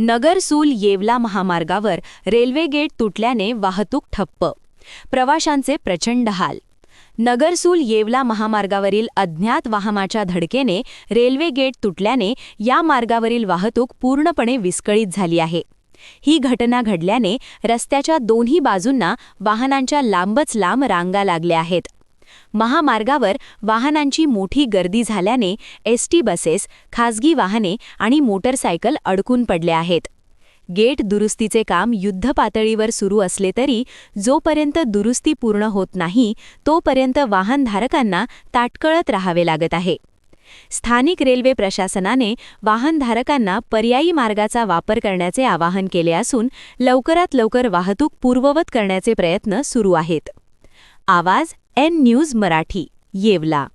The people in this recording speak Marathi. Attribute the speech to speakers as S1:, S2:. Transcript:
S1: नगरसूल येवला महामार्गावर रेल्वे गेट तुटल्याने वाहतूक ठप्प. प्रवाशांचे प्रचंड हाल. नगरसूल येवला महामार्गावरील अज्ञात वाहनाच्या धडकेने रेल्वे गेट तुटल्याने या मार्गावरील वाहतूक पूर्णपणे विस्कळीत झाली आहे. ही घटना घडल्याने रस्त्याच्या दोन्ही बाजूंना वाहनांच्या लांबच लांब रांगा लागल्या आहेत. महामार्गावर वाहनांची मोठी गर्दी झाल्याने एसटी बसेस खासगी वाहने आणि मोटरसायकल अडकून पडले आहेत. गेट दुरुस्तीचे काम युद्धपातळीवर सुरू असले तरी जोपर्यंत दुरुस्ती पूर्ण होत नाही तोपर्यंत वाहनधारकांना ताटकळत राहावे लागत आहे. स्थानिक रेल्वे प्रशासनाने वाहनधारकांना पर्यायी मार्गाचा वापर करण्याचे आवाहन केले असून लवकरात लवकर वाहतूक पूर्ववत करण्याचे प्रयत्न सुरू आहेत. आवाज एन न्यूज मराठी येवला.